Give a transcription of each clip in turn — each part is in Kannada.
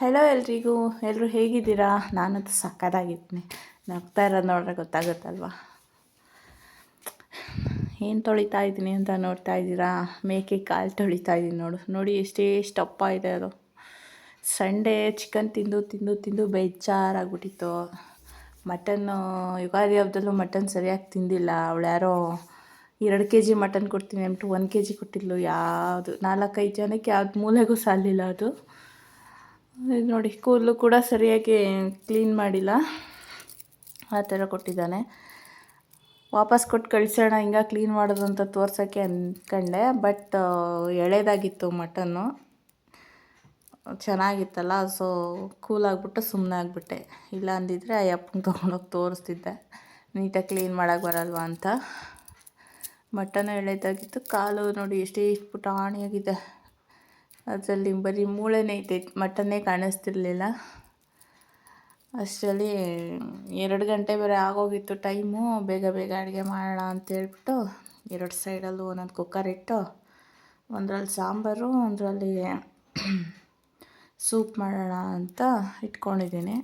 ಹೆಲೋ ಎಲ್ರಿಗೂ ಎಲ್ಲರೂ ಹೇಗಿದ್ದೀರಾ? ನಾನಂತೂ ಸಕ್ಕದಾಗಿದ್ದೀನಿ ನಗ್ತಾ ಇರೋದು ನೋಡ್ರೆ ಗೊತ್ತಾಗುತ್ತಲ್ವಾ? ಏನು ತೊಳಿತಾ ಇದ್ದೀನಿ ಅಂತ ನೋಡ್ತಾ ಇದ್ದೀರಾ? ಮೇಕೆ ಕಾಲು ತೊಳಿತಾ ಇದ್ದೀನಿ ನೋಡು. ನೋಡಿ ಎಷ್ಟೇ ಸ್ಟಪ್ಪ ಇದೆ ಅದು. ಸಂಡೇ ಚಿಕನ್ ತಿಂದು ತಿಂದು ತಿಂದು ಬೇಜಾರಾಗ್ಬಿಟ್ಟಿತ್ತು. ಮಟನ್ನು, ಯುಗಾದಿ ಹಬ್ಬದಲ್ಲೂ ಮಟನ್ ಸರಿಯಾಗಿ ತಿಂದಿಲ್ಲ. ಅವಳು ಯಾರೋ ಎರಡು ಕೆ ಜಿ ಮಟನ್ ಕೊಡ್ತೀನಿ ಅಂದ್ಬಿಟ್ಟು ಒಂದು ಕೆ ಜಿ ಕೊಟ್ಟಿದ್ಲು. ಯಾವುದು? ನಾಲ್ಕೈದು ಜನಕ್ಕೆ ಯಾವ್ದು? ಮೂಲೆಗೂ ಸಾಲಿಲ್ಲ ಅದು. ನೋಡಿ, ಕೂದಲು ಕೂಡ ಸರಿಯಾಗಿ ಕ್ಲೀನ್ ಮಾಡಿಲ್ಲ. ಆ ಥರ ಕೊಟ್ಟಿದ್ದಾನೆ. ವಾಪಸ್ ಕೊಟ್ಟು ಕಳಿಸೋಣ, ಹಿಂಗೆ ಕ್ಲೀನ್ ಮಾಡೋದು ಅಂತ ತೋರ್ಸೋಕ್ಕೆ ಅಂದ್ಕೊಂಡೆ ಬಟ್ ಎಳೆದಾಗಿತ್ತು ಮಟನ್ನು. ಚೆನ್ನಾಗಿತ್ತಲ್ಲ, ಸೊ, ಕೂಲ್ ಆಗಿಬಿಟ್ಟು ಸುಮ್ಮನೆ ಆಗಿಬಿಟ್ಟೆ. ಇಲ್ಲ ಅಂದಿದ್ರೆ ಆ ಅಪ್ಪನ ತೊಗೊಂಡೋಗಿ ತೋರಿಸ್ತಿದ್ದೆ. ನೀಟಾಗಿ ಕ್ಲೀನ್ ಮಾಡೋಕ್ಕೆ ಬರಲ್ವಾ ಅಂತ. ಮಟನ್ ಎಳೆದಾಗಿತ್ತು, ಕಾಲು ನೋಡಿ ಎಷ್ಟೇ ಪುಟಾಣಿಯಾಗಿದೆ. ಅದರಲ್ಲಿ ಬರೀ ಮೂಳೆನೇ ಇತ್ತು ಮಟನ್ನೇ ಕಾಣಿಸ್ತಿರ್ಲಿಲ್ಲ. ಅಷ್ಟರಲ್ಲಿ ಎರಡು ಗಂಟೆ ಬೇರೆ ಆಗೋಗಿತ್ತು ಟೈಮು ಬೇಗ ಬೇಗ ಅಡುಗೆ ಮಾಡೋಣ ಅಂತೇಳ್ಬಿಟ್ಟು ಎರಡು ಸೈಡಲ್ಲೂ ಒಂದೊಂದು ಕುಕ್ಕರ್ ಇಟ್ಟು, ಒಂದರಲ್ಲಿ ಸಾಂಬಾರು, ಒಂದರಲ್ಲಿ ಸೂಪ್ ಮಾಡೋಣ ಅಂತ ಇಟ್ಕೊಂಡಿದ್ದೀನಿ.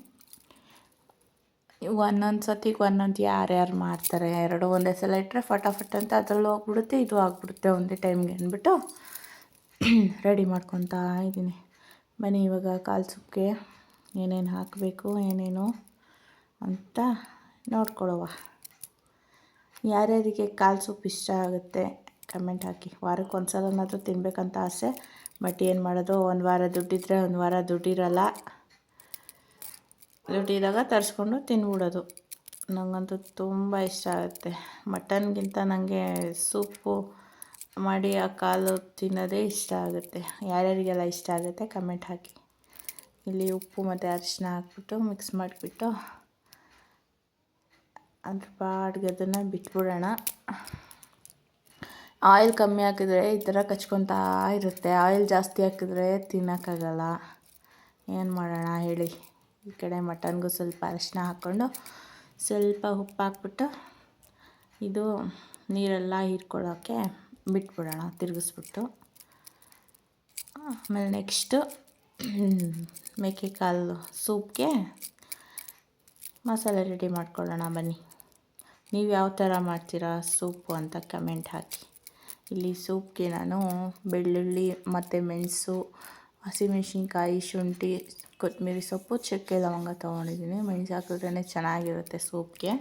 ಒಂದೊಂದು ಸತಿಗೆ ಒಂದೊಂದು ಯಾರ್ಯಾರು ಮಾಡ್ತಾರೆ, ಎರಡು ಒಂದೇ ಸಲ ಇಟ್ಟರೆ ಫಟಾಫಟ್ ಅಂತ ಅದರಲ್ಲೂ ಹೋಗ್ಬಿಡುತ್ತೆ ಇದು ಆಗಿಬಿಡುತ್ತೆ ಒಂದೇ ಟೈಮ್ಗೆ ಅಂದ್ಬಿಟ್ಟು ರೆಡಿ ಮಾಡ್ಕೊತಾ ಇದ್ದೀನಿ. ಬನ್ನಿ ಇವಾಗ ಕಾಲು ಸೊಪ್ಪಿಗೆ ಏನೇನು ಹಾಕಬೇಕು, ಏನೇನು ಅಂತ ನೋಡ್ಕೊಳ್ಳುವ. ಯಾರ್ಯಾರಿಗೆ ಕಾಲು ಸೊಪ್ಪು ಇಷ್ಟ ಆಗುತ್ತೆ ಕಮೆಂಟ್ ಹಾಕಿ. ವಾರಕ್ಕೆ ಒಂದು ಸಲನಾದರೂ ತಿನ್ನಬೇಕಂತ ಆಸೆ, ಬಟ್ ಏನು ಮಾಡೋದು, ಒಂದು ವಾರ ದುಡ್ಡಿದ್ರೆ ಒಂದು ವಾರ ದುಡ್ಡಿರಲ್ಲ. ದುಡ್ಡಿದಾಗ ತರಿಸ್ಕೊಂಡು ತಿನ್ಬಿಡೋದು. ನನಗಂತೂ ತುಂಬ ಇಷ್ಟ ಆಗುತ್ತೆ. ಮಟನ್ಗಿಂತ ನನಗೆ ಸೂಪು ಮಾಡಿ ಆ ಕಾಲು ತಿನ್ನೋದೇ ಇಷ್ಟ ಆಗುತ್ತೆ. ಯಾರ್ಯಾರಿಗೆಲ್ಲ ಇಷ್ಟ ಆಗುತ್ತೆ ಕಮೆಂಟ್ ಹಾಕಿ. ಇಲ್ಲಿ ಉಪ್ಪು ಮತ್ತು ಅರಿಶಿನ ಹಾಕ್ಬಿಟ್ಟು ಮಿಕ್ಸ್ ಮಾಡಿಬಿಟ್ಟು ಅದ್ರ ಪಾಡ್ಗೆ ಅದನ್ನು ಬಿಟ್ಬಿಡೋಣ. ಆಯಿಲ್ ಕಮ್ಮಿ ಹಾಕಿದ್ರೆ ಈ ಥರ ಕಚ್ಕೊತಾ ಇರುತ್ತೆ. ಆಯಿಲ್ ಜಾಸ್ತಿ ಹಾಕಿದ್ರೆ ತಿನ್ನೋಕ್ಕಾಗಲ್ಲ. ಏನು ಮಾಡೋಣ ಹೇಳಿ. ಈ ಕಡೆ ಮಟನ್ಗೂ ಸ್ವಲ್ಪ ಅರಿಶಿನ ಹಾಕ್ಕೊಂಡು ಸ್ವಲ್ಪ ಉಪ್ಪು ಹಾಕ್ಬಿಟ್ಟು ಇದು ನೀರೆಲ್ಲ ಹೀರ್ಕೊಳ್ಳೋಕ್ಕೆ ಬಿಟ್ಬಿಡೋಣ, ತಿರುಗಿಸ್ಬಿಟ್ಟು. ಆಮೇಲೆ ನೆಕ್ಸ್ಟು ಮೇಕೆ ಕಾಲು ಸೂಪ್ಗೆ ಮಸಾಲೆ ರೆಡಿ ಮಾಡ್ಕೊಳ್ಳೋಣ ಬನ್ನಿ. ನೀವು ಯಾವ ಥರ ಮಾಡ್ತೀರಾ ಸೂಪು ಅಂತ ಕಮೆಂಟ್ ಹಾಕಿ. ಇಲ್ಲಿ ಸೂಪ್ಗೆ ನಾನು ಬೆಳ್ಳುಳ್ಳಿ, ಮತ್ತು ಮೆಣಸು, ಹಸಿಮೆಣ್ಸಿನ್ಕಾಯಿ, ಶುಂಠಿ, ಕೊತ್ತಂಬರಿ ಸೊಪ್ಪು, ಚಕ್ಕೆ ಲವಂಗ ತೊಗೊಂಡಿದ್ದೀನಿ. ಮೆಣಸು ಹಾಕಿದ್ರೇ ಚೆನ್ನಾಗಿರುತ್ತೆ ಸೂಪ್ಗೆ.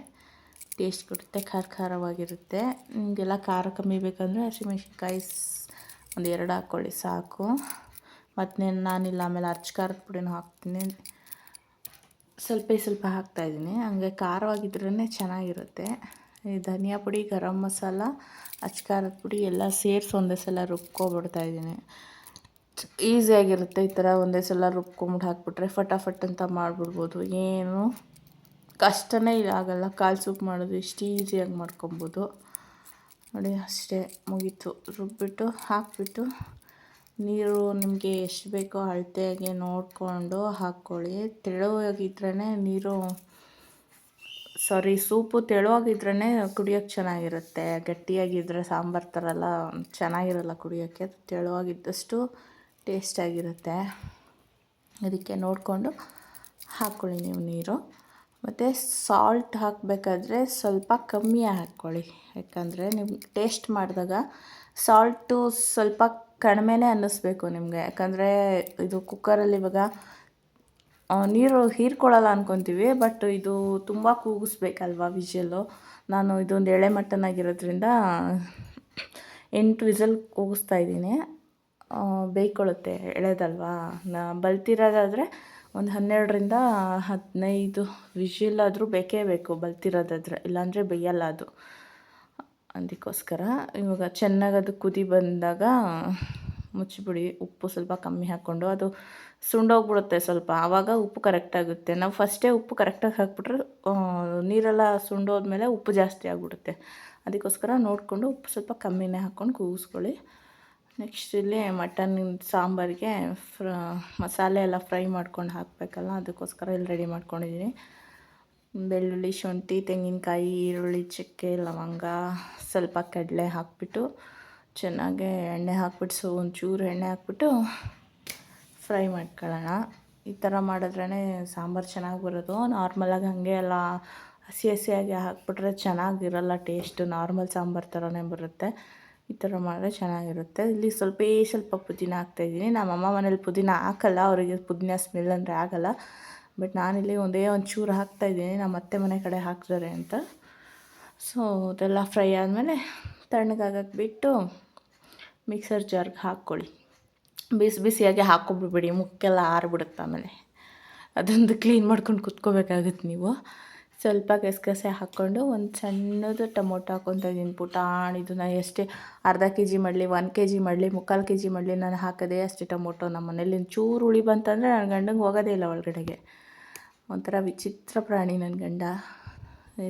ಟೇಸ್ಟ್ ಕೊಡುತ್ತೆ? ಖಾರ ಖಾರವಾಗಿರುತ್ತೆ. ನಿಮಗೆಲ್ಲ ಖಾರ ಕಮ್ಮಿ ಬೇಕಂದರೆ ಹಸಿಮೆಣ್ಸಿನ್ಕಾಯಿ ಒಂದು ಎರಡು ಹಾಕ್ಕೊಳ್ಳಿ ಸಾಕು. ಮತ್ತು ನಾನಿಲ್ಲ ಆಮೇಲೆ ಅರ್ಚ ಖಾರದ ಪುಡಿನೂ ಹಾಕ್ತೀನಿ. ಸ್ವಲ್ಪ ಸ್ವಲ್ಪ ಹಾಕ್ತಾಯಿದ್ದೀನಿ ಹಂಗೆ ಖಾರವಾಗಿದ್ರೇ ಚೆನ್ನಾಗಿರುತ್ತೆ. ಈ ಧನಿಯಾ ಪುಡಿ, ಗರಂ ಮಸಾಲ ಅಚ್ಕಾರದ ಪುಡಿ ಎಲ್ಲ ಸೇರಿಸಿ ಒಂದೇ ಸಲ ರುಬ್ಕೊಬಿಡ್ತಾಯಿದ್ದೀನಿ ಈಸಿಯಾಗಿರುತ್ತೆ ಈ ಥರ ಒಂದೇ ಸಲ ರುಬ್ಕೊಂಬಿಟ್ಟು ಹಾಕ್ಬಿಟ್ರೆ ಫಟಾಫಟ್ ಅಂತ ಮಾಡಿಬಿಡ್ಬೋದು. ಏನು ಕಷ್ಟನೇ ಇದಾಗಲ್ಲ ಕಾಲು ಸೂಪ್ ಮಾಡೋದು ಇಷ್ಟು ಈಸಿಯಾಗಿ ಮಾಡ್ಕೊಬೋದು. ನೋಡಿ, ಅಷ್ಟೇ ಮುಗೀತು. ರುಬ್ಬಿಟ್ಟು, ಹಾಕಿಬಿಟ್ಟು ನೀರು ನಿಮಗೆ ಎಷ್ಟು ಬೇಕೋ ಅಳತೆಯಾಗಿ ನೋಡಿಕೊಂಡು ಹಾಕ್ಕೊಳ್ಳಿ. ತೆಳುವಾಗಿದ್ರೇ ನೀರು ಸಾರಿ ಸೂಪು ತೆಳುವಾಗಿದ್ರೇ ಕುಡಿಯೋಕ್ಕೆ ಚೆನ್ನಾಗಿರುತ್ತೆ. ಗಟ್ಟಿಯಾಗಿದ್ದರೆ ಸಾಂಬಾರು ಥರ ಎಲ್ಲ ಚೆನ್ನಾಗಿರಲ್ಲ ಕುಡಿಯೋಕ್ಕೆ. ತೆಳುವಾಗಿದ್ದಷ್ಟು ಟೇಸ್ಟಾಗಿರುತ್ತೆ ಅದಕ್ಕೆ ನೋಡಿಕೊಂಡು ಹಾಕ್ಕೊಳ್ಳಿ ನೀವು ನೀರು. ಮತ್ತು ಸಾಲ್ಟ್ ಹಾಕಬೇಕಾದ್ರೆ ಸ್ವಲ್ಪ ಕಮ್ಮಿ ಹಾಕ್ಕೊಳ್ಳಿ. ಯಾಕಂದರೆ ನಿಮ್ಗೆ ಟೇಸ್ಟ್ ಮಾಡಿದಾಗ ಸಾಲ್ಟು ಸ್ವಲ್ಪ ಕಡಿಮೆನೇ ಅನ್ನಿಸ್ಬೇಕು ನಿಮಗೆ. ಯಾಕಂದರೆ ಇದು ಕುಕ್ಕರಲ್ಲಿ ಇವಾಗ ನೀರು ಹೀರ್ಕೊಳ್ಳಲ್ಲ ಅಂದ್ಕೊತೀವಿ ಬಟ್ ಇದು ತುಂಬ ಕೂಗಿಸ್ಬೇಕಲ್ವ ವಿಷಲ್ಲು ನಾನು ಇದೊಂದು ಎಳೆ ಮಟನ್ ಆಗಿರೋದ್ರಿಂದ ಎಂಟು ವಿಸಲ್ ಕೂಗಿಸ್ತಾ ಇದ್ದೀನಿ. ಬೇಯ್ಕೊಳ್ಳುತ್ತೆ ಎಳೆದಲ್ವಾ? ನಾ ಬಲ್ತಿರೋದಾದರೆ ಒಂದು ಹನ್ನೆರಡರಿಂದ ಹದಿನೈದು ವಿಷಿಲ್ಲಾದರೂ ಬೇಕೇ ಬೇಕು ಬಲ್ತಿರೋದಾದರೆ, ಇಲ್ಲಾಂದರೆ ಬೇಯಲ್ಲ ಅದು. ಅದಕ್ಕೋಸ್ಕರ ಇವಾಗ ಚೆನ್ನಾಗಿ ಅದು ಕುದಿ ಬಂದಾಗ ಮುಚ್ಚಿಬಿಡಿ, ಉಪ್ಪು ಸ್ವಲ್ಪ ಕಮ್ಮಿ ಹಾಕ್ಕೊಂಡು ಅದು ಸುಂಡೋಗ್ಬಿಡುತ್ತೆ ಸ್ವಲ್ಪ. ಆವಾಗ ಉಪ್ಪು ಕರೆಕ್ಟಾಗುತ್ತೆ ನಾವು ಫಸ್ಟೇ ಉಪ್ಪು ಕರೆಕ್ಟಾಗಿ ಹಾಕ್ಬಿಟ್ರೆ ನೀರೆಲ್ಲ ಸುಂಡೋದ್ಮೇಲೆ ಉಪ್ಪು ಜಾಸ್ತಿ ಆಗಿಬಿಡುತ್ತೆ. ಅದಕ್ಕೋಸ್ಕರ ನೋಡಿಕೊಂಡು ಉಪ್ಪು ಸ್ವಲ್ಪ ಕಮ್ಮಿನೇ ಹಾಕ್ಕೊಂಡು ಕೂಗಿಸ್ಕೊಳ್ಳಿ ನೆಕ್ಸ್ಟ್ ಇಲ್ಲಿ ಮಟನ್ ಸಾಂಬಾರಿಗೆ ಫ್ರ ಮಸಾಲೆ ಎಲ್ಲ ಫ್ರೈ ಮಾಡ್ಕೊಂಡು ಹಾಕಬೇಕಲ್ಲ, ಅದಕ್ಕೋಸ್ಕರ ಇಲ್ಲಿ ರೆಡಿ ಮಾಡ್ಕೊಂಡಿದ್ದೀನಿ ಬೆಳ್ಳುಳ್ಳಿ, ಶುಂಠಿ, ತೆಂಗಿನಕಾಯಿ, ಈರುಳ್ಳಿ, ಚಕ್ಕೆ, ಲವಂಗ, ಸ್ವಲ್ಪ ಕಡಲೆ ಹಾಕಿಬಿಟ್ಟು, ಚೆನ್ನಾಗೆ ಎಣ್ಣೆ ಹಾಕ್ಬಿಟ್ಟು, ಸೊ ಒಂಚೂರು ಎಣ್ಣೆ ಹಾಕ್ಬಿಟ್ಟು ಫ್ರೈ ಮಾಡ್ಕೊಳ್ಳೋಣ. ಈ ಥರ ಮಾಡಿದ್ರೇ ಸಾಂಬಾರು ಚೆನ್ನಾಗಿ ಬರೋದು. ನಾರ್ಮಲಾಗಿ ಹಾಗೆ ಎಲ್ಲ ಹಸಿ ಹಸಿಯಾಗಿ ಹಾಕ್ಬಿಟ್ರೆ ಚೆನ್ನಾಗಿರಲ್ಲ ಟೇಸ್ಟು ನಾರ್ಮಲ್ ಸಾಂಬಾರು ಥರನೇ ಬರುತ್ತೆ. ಈ ಥರ ಮಾಡಿದ್ರೆ ಚೆನ್ನಾಗಿರುತ್ತೆ. ಇಲ್ಲಿ ಸ್ವಲ್ಪ ಸ್ವಲ್ಪ ಪುದೀನ ಹಾಕ್ತಾಯಿದ್ದೀನಿ ನಮ್ಮಮ್ಮ ಮನೇಲಿ ಪುದೀನ ಹಾಕಲ್ಲ, ಅವರಿಗೆ ಪುದೀನ ಸ್ಮೆಲ್ ಅಂದರೆ ಆಗಲ್ಲ. ಬಟ್ ನಾನಿಲ್ಲಿ ಒಂದೇ ಒಂದು ಚೂರು ಹಾಕ್ತಾಯಿದ್ದೀನಿ ನಮ್ಮ ಅತ್ತೆ ಮನೆ ಕಡೆ ಹಾಕ್ತಾರೆ ಅಂತ. ಸೊ ಅದೆಲ್ಲ ಫ್ರೈ ಆದಮೇಲೆ ತಣ್ಣಗಾಗಕ್ಕೆ ಬಿಟ್ಟು ಮಿಕ್ಸರ್ ಜಾರ್ಗೆ ಹಾಕ್ಕೊಳ್ಳಿ. ಬಿಸಿ ಬಿಸಿಯಾಗಿ ಹಾಕ್ಕೊಬಿಡ್ಬೇಡಿ. ಮುಕ್ಕೆಲ್ಲ ಆರಿಬಿಡುತ್ತೆ ಆಮೇಲೆ. ಅದೊಂದು ಕ್ಲೀನ್ ಮಾಡ್ಕೊಂಡು ಕುತ್ಕೋಬೇಕಾಗುತ್ತೆ ನೀವು. ಸ್ವಲ್ಪ ಗಸಗಸೆ ಹಾಕ್ಕೊಂಡು ಒಂದು ಸಣ್ಣದು ಟೊಮೊಟೊ ಹಾಕೊತಾ ಇದ್ದೀನಿ ಪುಟಾಣಿದು ನಾನು ಎಷ್ಟೇ ಅರ್ಧ ಕೆ ಜಿ ಮಾಡಲಿ ಒನ್ ಕೆ ಜಿ ಮಾಡಲಿ, ಮುಕ್ಕಾಲು ಕೆ ಜಿ ಮಾಡಲಿ ನಾನು ಹಾಕೋದೇ ಅಷ್ಟೇ ಟೊಮೊಟೊ ನಮ್ಮ ಮನೇಲಿ. ಚೂರು ಹುಳಿ ಬಂತಂದರೆ ನನ್ನ ಗಂಡಂಗೆ ಹೋಗೋದೇ ಇಲ್ಲ ಒಳಗಡೆಗೆ. ಒಂಥರ ವಿಚಿತ್ರ ಪ್ರಾಣಿ ನನ್ನ ಗಂಡ.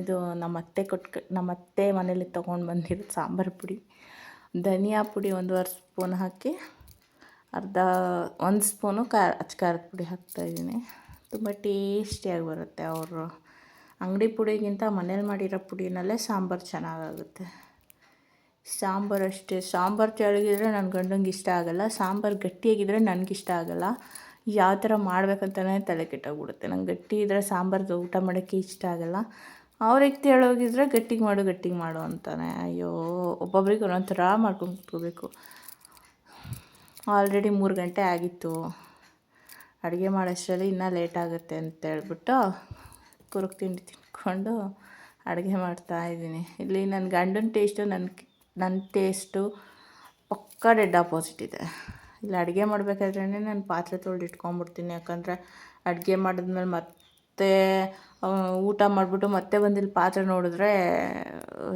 ಇದು ನಮ್ಮ ಅತ್ತೆ ಕೊಟ್ಟು ನಮ್ಮ ಅತ್ತೆ ಮನೇಲಿ ತೊಗೊಂಡು ಬಂದಿರೋದು ಸಾಂಬಾರು ಪುಡಿ. ಧನಿಯಾ ಪುಡಿ ಒಂದೂವರೆ ಸ್ಪೂನ್ ಹಾಕಿ, ಅರ್ಧ, ಒಂದು ಸ್ಪೂನು ಖಾರ ಅಚ್ಚ ಖಾರದ ಪುಡಿ ಹಾಕ್ತಾಯಿದ್ದೀನಿ ತುಂಬ ಟೇಸ್ಟಿಯಾಗಿ ಬರುತ್ತೆ ಅವರು. ಅಂಗಡಿ ಪುಡಿಗಿಂತ ಮನೇಲಿ ಮಾಡಿರೋ ಪುಡಿನಲ್ಲೇ ಸಾಂಬಾರು ಚೆನ್ನಾಗಾಗುತ್ತೆ. ಸಾಂಬಾರು ಅಷ್ಟೇ. ಸಾಂಬಾರು ತೆಳಗಿದ್ರೆ ನನ್ನ ಗಂಡಂಗೆ ಇಷ್ಟ ಆಗೋಲ್ಲ. ಸಾಂಬಾರು ಗಟ್ಟಿಯಾಗಿದ್ದರೆ ನನಗಿಷ್ಟ ಆಗೋಲ್ಲ. ಯಾವ ಥರ ಮಾಡ್ಬೇಕಂತಲೇ ತಲೆ ಕೆಟ್ಟೋಗ್ಬಿಡುತ್ತೆ. ನಂಗೆ ಗಟ್ಟಿ ಇದ್ದರೆ ಸಾಂಬಾರ್ದು ಊಟ ಮಾಡೋಕ್ಕೆ ಇಷ್ಟ ಆಗೋಲ್ಲ. ಅವ್ರಿಗೆ ತೆಳಗಿದ್ರೆ ಗಟ್ಟಿಗೆ ಮಾಡು ಗಟ್ಟಿಗೆ ಮಾಡು ಅಂತಾನೆ. ಅಯ್ಯೋ, ಒಬ್ಬೊಬ್ರಿಗೆ ಒಂದೊಂದು ಥರ ಮಾಡ್ಕೊಂಡು ಕುತ್ಕೋಬೇಕು. ಆಲ್ರೆಡಿ ಮೂರು ಗಂಟೆ ಆಗಿತ್ತು. ಅಡುಗೆ ಮಾಡೋಷ್ಟರಲ್ಲಿ ಇನ್ನೂ ಲೇಟ್ ಆಗುತ್ತೆ ಅಂತ ಹೇಳ್ಬಿಟ್ಟು ಕುರುಕ್ ತಿಂಡಿ ತಿಂದ್ಕೊಂಡು ಅಡುಗೆ ಮಾಡ್ತಾಯಿದ್ದೀನಿ ಇಲ್ಲಿ ನನ್ನ ಗಂಡನ ಟೇಸ್ಟು ನನ್ನ ನನ್ನ ಟೇಸ್ಟು ಪಕ್ಕ ಡೆಡ್ ಆಪೋಸಿಟ್ ಇದೆ. ಇಲ್ಲಿ ಅಡುಗೆ ಮಾಡಬೇಕಾದ್ರೆ ನಾನು ಪಾತ್ರೆ ತೊಳೆದು ಇಟ್ಕೊಂಡ್ಬಿಡ್ತೀನಿ. ಯಾಕಂದರೆ ಅಡುಗೆ ಮಾಡಿದ್ಮೇಲೆ ಮತ್ತೆ ಊಟ ಮಾಡಿಬಿಟ್ಟು ಮತ್ತೆ ಬಂದು ಇಲ್ಲಿ ಪಾತ್ರೆ ನೋಡಿದ್ರೆ,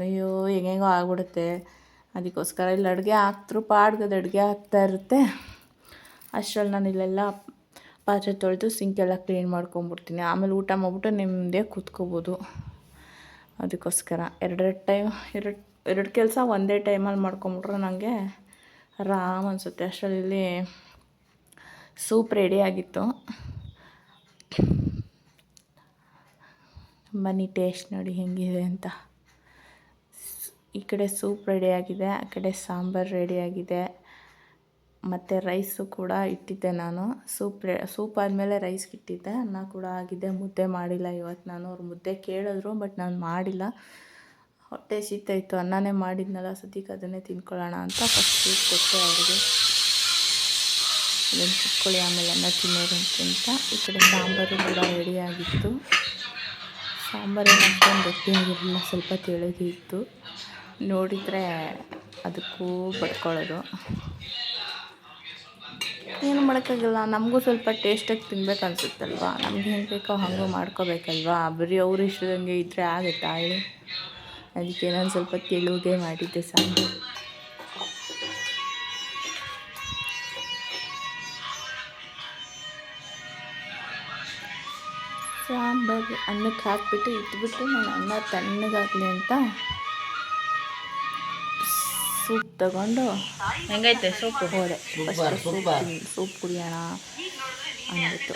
ಅಯ್ಯೋ, ಹೆಂಗೆಂಗೋ ಆಗ್ಬಿಡುತ್ತೆ. ಅದಕ್ಕೋಸ್ಕರ ಇಲ್ಲಿ ಅಡುಗೆ ಹಾಕ್ತರು ಪಾಡ್ಗದ ಅಡುಗೆ ಆಗ್ತಾ ಇರುತ್ತೆ. ಅಷ್ಟರಲ್ಲಿ ನಾನು ಇಲ್ಲೆಲ್ಲ ಪಾತ್ರೆ ತೊಳೆದು ಸಿಂಕೆಲ್ಲ ಕ್ಲೀನ್ ಮಾಡ್ಕೊಂಬಿಡ್ತೀನಿ ಆಮೇಲೆ ಊಟ ಮಾಡಿಬಿಟ್ಟು ನಿಮ್ಮದೇ ಕೂತ್ಕೋಬೋದು. ಅದಕ್ಕೋಸ್ಕರ ಎರಡೆರಡು ಟೈಮ್ ಎರಡು ಎರಡು ಕೆಲಸ ಒಂದೇ ಟೈಮಲ್ಲಿ ಮಾಡ್ಕೊಂಬಿಟ್ರೆ ನನಗೆ ಆರಾಮ್ ಅನಿಸುತ್ತೆ. ಅಷ್ಟರಲ್ಲಿ ಸೂಪ್ ರೆಡಿ ಆಗಿತ್ತು. ಬನ್ನಿ ಟೇಸ್ಟ್ ನೋಡಿ ಹೆಂಗಿದೆ ಅಂತ. ಈ ಕಡೆ ಸೂಪ್ ರೆಡಿಯಾಗಿದೆ ಆ ಕಡೆ ಸಾಂಬಾರು ರೆಡಿಯಾಗಿದೆ ಮತ್ತು ರೈಸು ಕೂಡ ಇಟ್ಟಿದ್ದೆ ನಾನು. ಸೂಪ್ ಸೂಪ್ ಆದಮೇಲೆ ರೈಸ್ಗೆ ಇಟ್ಟಿದ್ದೆ ಅನ್ನ ಕೂಡ ಆಗಿದೆ. ಮುದ್ದೆ ಮಾಡಿಲ್ಲ ಇವತ್ತು ನಾನು. ಅವ್ರು ಮುದ್ದೆ ಕೇಳಿದ್ರು ಬಟ್ ನಾನು ಮಾಡಿಲ್ಲ. ಹೊಟ್ಟೆ ಇತ್ತು. ಅನ್ನನೇ ಮಾಡಿದ್ನಲ್ಲ, ಸದ್ಯಕ್ಕೆ ಅದನ್ನೇ ತಿನ್ಕೊಳ್ಳೋಣ ಅಂತ ಫಸ್ಟ್ ಸೂಪ್ ಕೊಟ್ಟೆ ಅವ್ರಿಗೆ. ಅದನ್ನು ತಿಕ್ಕೊಳ್ಳಿ ಆಮೇಲೆ ಅನ್ನ ತಿನ್ನೋರು ಅಂತ. ಈ ಕಡೆ ಸಾಂಬಾರು ಕೂಡ ರೆಡಿಯಾಗಿತ್ತು ಸಾಂಬಾರು ಅಷ್ಟೊಂದು ಗಟ್ಟಿಯಾಗಿರಲಿಲ್ಲ ಸ್ವಲ್ಪ ತಿಳಿದಿತ್ತು ನೋಡಿದರೆ ಅದಕ್ಕೂ ಬಡ್ಕೊಳ್ಳೋದು ಏನು ಮಾಡೋಕ್ಕಾಗಲ್ಲ. ನಮಗೂ ಸ್ವಲ್ಪ ಟೇಸ್ಟಾಗಿ ತಿನ್ಬೇಕು ಅನಿಸುತ್ತಲ್ವಾ ನಮ್ಗೆ ಹೆಂಗೆ ಬೇಕೋ ಹಾಗೆ ಮಾಡ್ಕೋಬೇಕಲ್ವಾ? ಬರೀ ಅವ್ರು ಇಷ್ಟದಂಗೆ ಇದ್ದರೆ ಆಗುತ್ತಾ ಹೇಳಿ? ಅದಕ್ಕೆ ನಾನು ಸ್ವಲ್ಪ ತೆಳುಗೆ ಮಾಡಿದ್ದೆ ಸಾಂಬಾರು ಸಾಂಬಾರು ಅನ್ನಕ್ಕೆ ಹಾಕ್ಬಿಟ್ಟು ಇಟ್ಬಿಟ್ಟು ನಾನು ಅನ್ನ ತಣ್ಣಗಾಗಲಿ ಅಂತ ಸೂಪ್ ತಗೊಂಡು ಹೆಂಗೈತೆ ಸೂಪ್? ಹೋದೆ ಸೂಪ್ ಸೂಪ್ ಕುಡಿಯೋಣ ಅಂದ್ಬಿಟ್ಟು.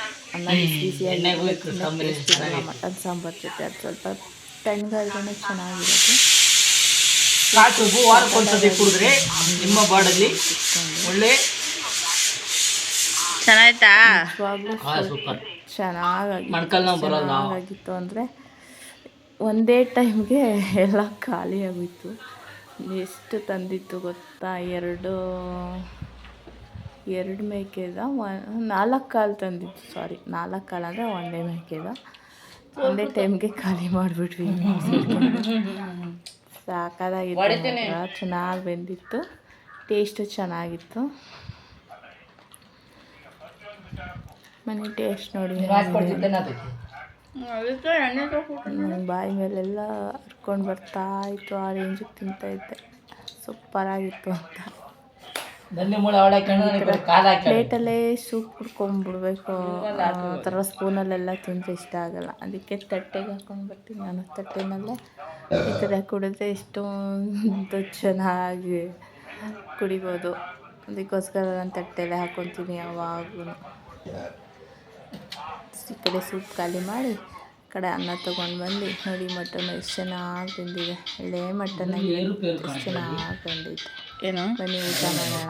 ಬಿಸಿಯಾಗಿ ಮಟನ್ ಸಾಂಬಾರು ಜೊತೆ. ಅದು ಸ್ವಲ್ಪ ತಣ್ಣಗಾದ್ರೂ ಚೆನ್ನಾಗಿರುತ್ತೆ. ಕಾಸು ವಾರಕ್ಕೊಂದ್ಸತಿ ಕುಡಿದ್ರೆ ನಿಮ್ಮ ಬಾಡಲ್ಲಿ. ಒಳ್ಳೆ ಚೆನ್ನಾಯ್ತಾ? ಚೆನ್ನಾಗಿ. ಚೆನ್ನಾಗಿತ್ತು ಅಂದರೆ ಒಂದೇ ಟೈಮ್ಗೆ ಎಲ್ಲ ಖಾಲಿ ಆಗೋಯ್ತು ಎಷ್ಟು ತಂದಿತ್ತು ಗೊತ್ತಾ? ಎರಡು ಎರಡು ಮೇಕೆದ ಒನ್ ನಾಲ್ಕು ಕಾಲು ತಂದಿತ್ತು ಸಾರಿ ನಾಲ್ಕು ಕಾಲು ಅಂದರೆ ಒಂದೇ ಮೇಕೆದ. ಒಂದೇ ಟೈಮ್ಗೆ ಖಾಲಿ ಮಾಡಿಬಿಟ್ವಿ. ಸಾಕಾಗಿತ್ತು ಚೆನ್ನಾಗಿ ಬೆಂದಿತ್ತು. ಟೇಸ್ಟು ಚೆನ್ನಾಗಿತ್ತು. ಮನೆ ಟೇಸ್ಟ್ ನೋಡಿ. ಬಾಯಿ ಮೇಲೆಲ್ಲ ಹರ್ಕೊಂಡು ಬರ್ತಾ ಇತ್ತು ಆ ರೇಂಜಿಗೆ ತಿಂತಾ ಇದ್ದೆ. ಸೂಪರಾಗಿತ್ತು ಅಂತ. ಪ್ಲೇಟಲ್ಲೇ ಸೂಪ್ ಕುಡ್ಕೊಂಡ್ಬಿಡ್ಬೇಕು ಆ ಥರ ಸ್ಪೂನಲ್ಲೆಲ್ಲ ತಿಂದರೆ ಇಷ್ಟ ಆಗಲ್ಲ. ಅದಕ್ಕೆ ತಟ್ಟೆಗೆ ಹಾಕೊಂಡು ಬರ್ತೀನಿ. ನಾನು ತಟ್ಟೆನಲ್ಲೇ ಈ ಥರ ಕುಡಿದ್ರೆ ಇಷ್ಟೊಂದು ಚೆನ್ನಾಗಿ ಕುಡಿಬೋದು. ಅದಕ್ಕೋಸ್ಕರ ನಾನು ತಟ್ಟೆಲ್ಲೇ ಹಾಕೊತೀನಿ ಯಾವಾಗಲೂ. ಈ ಕಡೆ ಸೂಪ್ ಖಾಲಿ ಮಾಡಿ ಈ ಕಡೆ ಅನ್ನ ತೊಗೊಂಡು ಬಂದು ನೋಡಿ ಮಟನ್ ಎಷ್ಟು ಚೆನ್ನಾಗಿ ತಿಂದಿದೆ ಒಳ್ಳೆ ಮಟನ್ ಎಷ್ಟು ಚೆನ್ನಾಗಿ ಬಂದೈತೆ ಏನು? ಬನ್ನಿ ಊಟ ಮಾಡೋಣ.